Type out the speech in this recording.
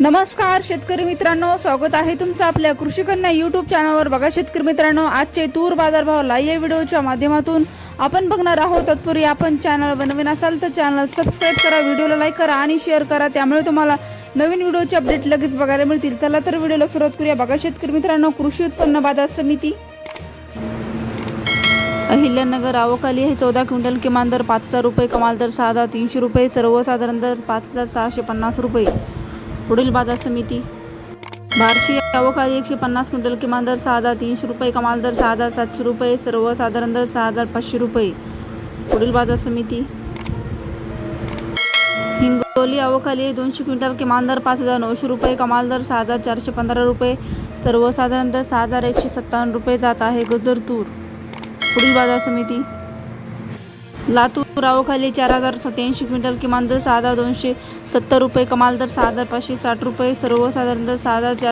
नमस्कार शेतकरी मित्रांनो. स्वागत आहे तुमचं आपल्या कृषी कन्या चॅनलवर बघा शेतकरी मित्रांनो आजचे तूर बाजारभाव लाईव्ह व्हिडिओच्या माध्यमातून आपण बघणार आहोत. तत्पूर्वी आपण चॅनल बनवीन असाल तर चॅनल सबस्क्राईब करा व्हिडिओला लाईक करा आणि शेअर करा. त्यामुळे तुम्हाला नवीन व्हिडिओचे अपडेट लगेच बघायला मिळतील. चला तर व्हिडिओला सुरुवात करूया. बघा शेतकरी मित्रांनो कृषी उत्पन्न बाजार समिती. अहिल्यानगर आवकाली आहे. चौदा क्विंटल किमान दर पाच हजार रुपये कमाल दर सहा हजार तीनशे रुपये सर्वसाधारण दर पाच हजार सहाशे पन्नास रुपये. पुढील बाजार समिती. बार्शी अवकाळी एकशे पन्नास क्विंटल किमान दर सहा हजार तीनशे रुपये कमाल दर सहा हजार सातशे रुपये सर्वसाधारण दर सहा हजार पाचशे रुपये. पुढील बाजार समिती. हिंगोली आवकाली दोनशे क्विंटल किमान दर पाच हजार नऊशे रुपये कमाल दर सहा हजार चारशे पंधरा रुपये सर्वसाधारण दर सहा हजार एकशे सत्तावन्न रुपये जात आहे गजर तूर पुढील बाजार समिती. लातूर रावखाली चार हजार सत्याऐंशी क्विंटल किमान दर सहा हजार दोनशे सत्तर रुपये कमाल दर सहा हजार पाचशे साठ रुपये सर्वसाधारण दर सहा हजार चार